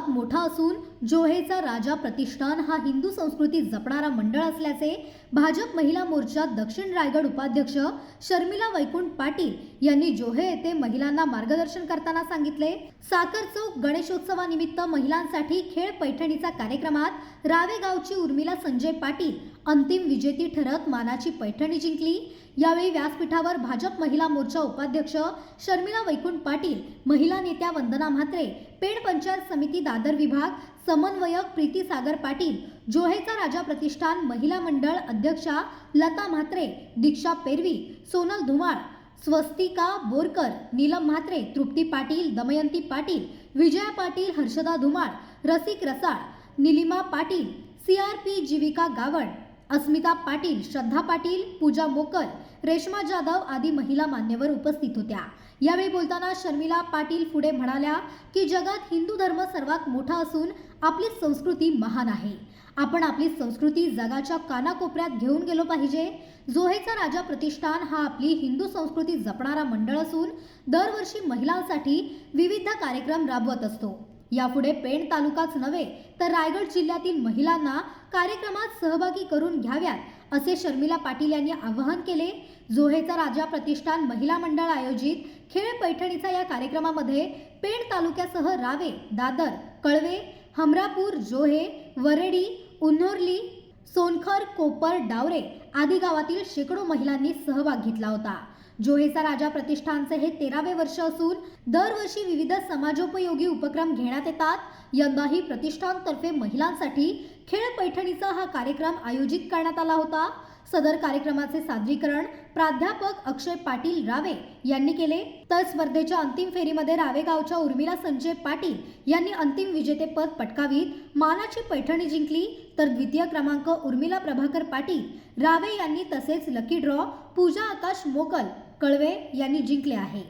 सर्वात मोठा असून जोहेचा राजा प्रतिष्ठान हा हिंदू संस्कृती जपणारा मंडळ असल्याचे भाजप महिला मोर्चा दक्षिण रायगड उपाध्यक्ष शर्मिला वैकुंठ पाटील यांनी जोहे येथे महिलांना मार्गदर्शन करताना सांगितले. साखर चौक गणेशोत्सवानिमित्त महिलांसाठी खेळ पैठणीचा कार्यक्रमात रावेगावची उर्मिला संजय पाटील अंतिम विजेती ठरत मानाची पैठणी जिंकली. यावेळी व्यासपीठावर भाजप महिला मोर्चा उपाध्यक्ष शर्मिला वैकुंठ पाटील महिला नेत्या वंदना म्हात्रे पेड पंचायत समिती दादर विभाग समन्वयक प्रीती सागर पाटील जोहेचा राजा प्रतिष्ठान महिला मंडळ अध्यक्षा लता म्हात्रे दीक्षा पेरवी सोनल धुमाळ स्वस्तिका बोरकर नीलम म्हात्रे तृप्ती Patil Damayanti Patil Vijaya Patil Harshada Dhumal Rasik Rasal Nilima Patil C R P Jivika Gavan Asmita Patil Shraddha Patil Pooja Mokar Reshma Jadhav आदी महिला मान्यवर उपस्थित होत्या. यावेळी बोलताना शर्मिला पाटील पुढे म्हणाल्या की जगात हिंदू धर्म सर्वात मोठा असून आपली संस्कृती महान आहे. आपण आपली संस्कृती जगाच्या कानाकोपऱ्यात घेऊन गेलो पाहिजे. जोहेचा राजा प्रतिष्ठान हा आपली हिंदू संस्कृती जपणारा मंडळ असून दरवर्षी महिलांसाठी विविध कार्यक्रम राबवत असतो. यापुढे पेण तालुकाच नव्हे तर रायगड जिल्ह्यातील महिलांना कार्यक्रमात सहभागी करून घ्याव्यात असे शर्मिला पाटील यांनी आवाहन केले. जोहेचा राजा प्रतिष्ठान महिला मंडळ आयोजित खेळ पैठणीचा या कार्यक्रमामध्ये पेण तालुक्यासह रावे दादर कळवे हमरापूर जोहे वरेडी उन्होर्ली सोनखर कोपर डावरे आदी गावातील शेकडो महिलांनी सहभाग घेतला होता. जोहेचा राजा प्रतिष्ठानचे हे तेरावे वर्ष असून दरवर्षी विविध समाजोपयोगी उपक्रम घेण्यात येतात. यंदाही प्रतिष्ठानतर्फे महिलांसाठी खेळ पैठणीचा हा कार्यक्रम आयोजित करण्यात आला होता. सदर कार्यक्रमाचे सादरीकरण प्राध्यापक अक्षय पाटील रावे यांनी केले. तर स्पर्धेच्या अंतिम फेरीमध्ये रावे गावच्या उर्मिला संजय पाटील यांनी अंतिम विजेतेपद पटकावीत. मानाची पैठणी जिंकली. तर द्वितीय क्रमांक उर्मिला प्रभाकर पाटील रावे यांनी तसेच लकी ड्रॉ पूजा आकाश मोकल कळवे यांनी जिंकले आहे.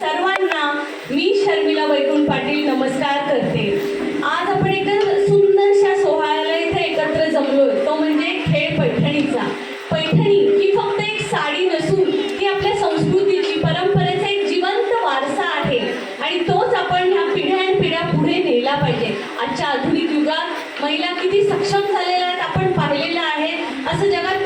सर्वांना मी शर्मिला वैकुंठ पाटील नमस्कार करते. आज आपण एका सुंदरशा सोहळ्याला इथे एकत्र जमलो तो म्हणजे खेळ पैठणीचा. पैठणी ही फक्त एक साडी नसून ती आपल्या संस्कृतीची परंपरेचा एक जिवंत वारसा आहे. आणि तोच आपण ह्या पिढ्यानपिढ्या पुढे नेला पाहिजे. आजच्या आधुनिक युगात महिला किती सक्षम झालेल्या आहेत आपण पाहिलेलं आहे असं जगात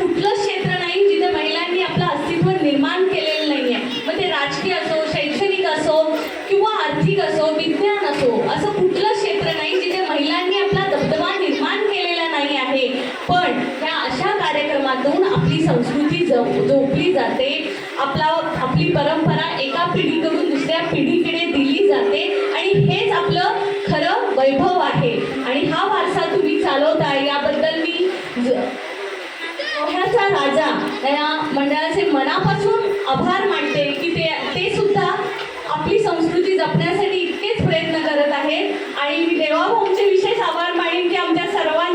आर्थिक असो विज्ञान असो असं कुठलं क्षेत्र नाही जिथे महिलांनी आपला दबदबा निर्माण केलेला नाही आहे. पण ह्या अशा कार्यक्रमातून आपली संस्कृती जप जोपली जाते. आपला आपली परंपरा एका पिढीकडून दुसऱ्या पिढीकडे दिली जाते आणि हेच आपलं खरं वैभव आहे. आणि हा वारसा तुम्ही चालवताय याबद्दल मी ज- मोह्याचा राजा या मंडळाचे मनापासून आभार मानते की ते आहेत आणि देवा भाऊंचे विशेष आभार मानेन की आमच्या सर्वांनी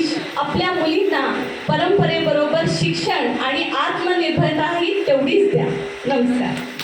की श- आपल्या मुलींना परंपरेबरोबर शिक्षण आणि आत्मनिर्भरताही तेवढीच द्या. नमस्कार.